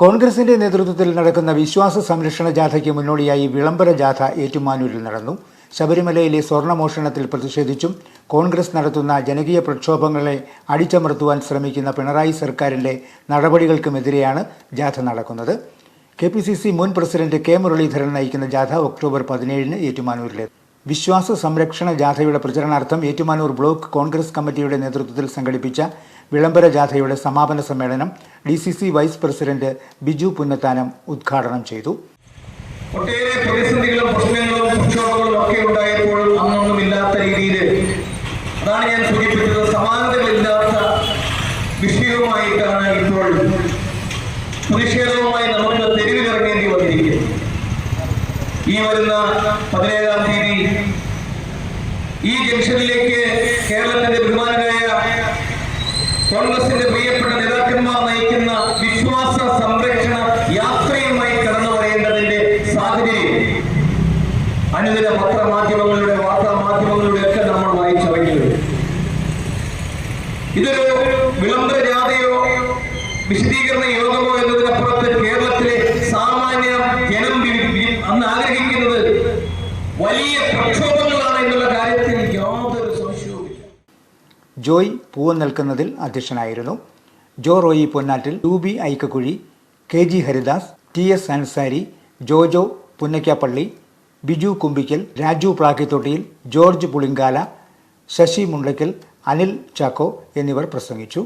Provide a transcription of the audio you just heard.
കോൺഗ്രസിന്റെ നേതൃത്വത്തിൽ നടക്കുന്ന വിശ്വാസ സംരക്ഷണ ജാഥയ്ക്ക് മുന്നോടിയായി വിളംബര ജാഥ ഏറ്റുമാനൂരിൽ നടന്നു. ശബരിമലയിലെ സ്വർണമോഷണത്തിൽ പ്രതിഷേധിച്ചും കോൺഗ്രസ് നടത്തുന്ന ജനകീയ പ്രക്ഷോഭങ്ങളെ അടിച്ചമർത്തുവാൻ ശ്രമിക്കുന്ന പിണറായി സർക്കാരിന്റെ നടപടികൾക്കുമെതിരെയാണ് ജാഥ നടക്കുന്നത്. കെ പി സി സി മുൻ പ്രസിഡന്റ് കെ മുരളീധരൻ നയിക്കുന്ന ജാഥ ഒക്ടോബർ പതിനേഴിന് ഏറ്റുമാനൂരിലെത്തും. വിശ്വാസ സംരക്ഷണ ജാഥയുടെ പ്രചരണാർത്ഥം ഏറ്റുമാനൂർ ബ്ലോക്ക് കോൺഗ്രസ് കമ്മിറ്റിയുടെ നേതൃത്വത്തിൽ സംഘടിപ്പിച്ച വിളംബര ജാഥയുടെ സമാപന സമ്മേളനം D C C vice president Biju Punnathanam ഉദ്ഘാടനം ചെയ്തു. പ്രശ്നങ്ങളും രീതിയിൽ അതാണ് ഞാൻ സൂചിപ്പിച്ചത്. സമാനതകളില്ലാത്ത വിഷയവുമായിട്ടാണ് ഇപ്പോൾ പ്രതിഷേധവുമായി ഈ വരുന്ന പതിനേഴാം തീയതി ഈ ജംഗ്ഷനിലേക്ക് കേരളത്തിന്റെ ബഹുമാനരായ കോൺഗ്രസിന്റെ പ്രിയപ്പെട്ട നേതാക്കന്മാർ നയിക്കുന്ന വിശ്വാസ സംരക്ഷണ യാത്രയുമായി കടന്നു പറയേണ്ടതിന്റെ സാഹചര്യം. അനുദിന പത്രമാധ്യമങ്ങളുടെ വാർത്താ മാധ്യമങ്ങളുടെ ഒക്കെ നമ്മൾ വായിച്ചറിഞ്ഞത് ഇതൊരു വിളംബര ജാഥയോ വിശദീകരണ യോഗമോ എന്നതിനപ്പുറത്ത് കേരളത്തിലെ സാമാന്യ ജനം വലിയ പ്രക്ഷോഭങ്ങളാണ് എന്നുള്ള കാര്യത്തിൽ യാതൊരു സംശയവുമില്ല. ജോയ് പൂവൻ നിൽക്കുന്നതിൽ അധ്യക്ഷനായിരുന്നു. Jo Roy Ponnattil Toobi Aikkakuzhi K G Haridas T S Ansari Jojo Punnakkappally Biju Kumbikkal Raju Plakkithottiyil George Pulinkala Sasi Mundackal Anil Chacko എന്നിവർ പ്രസംഗിച്ചു.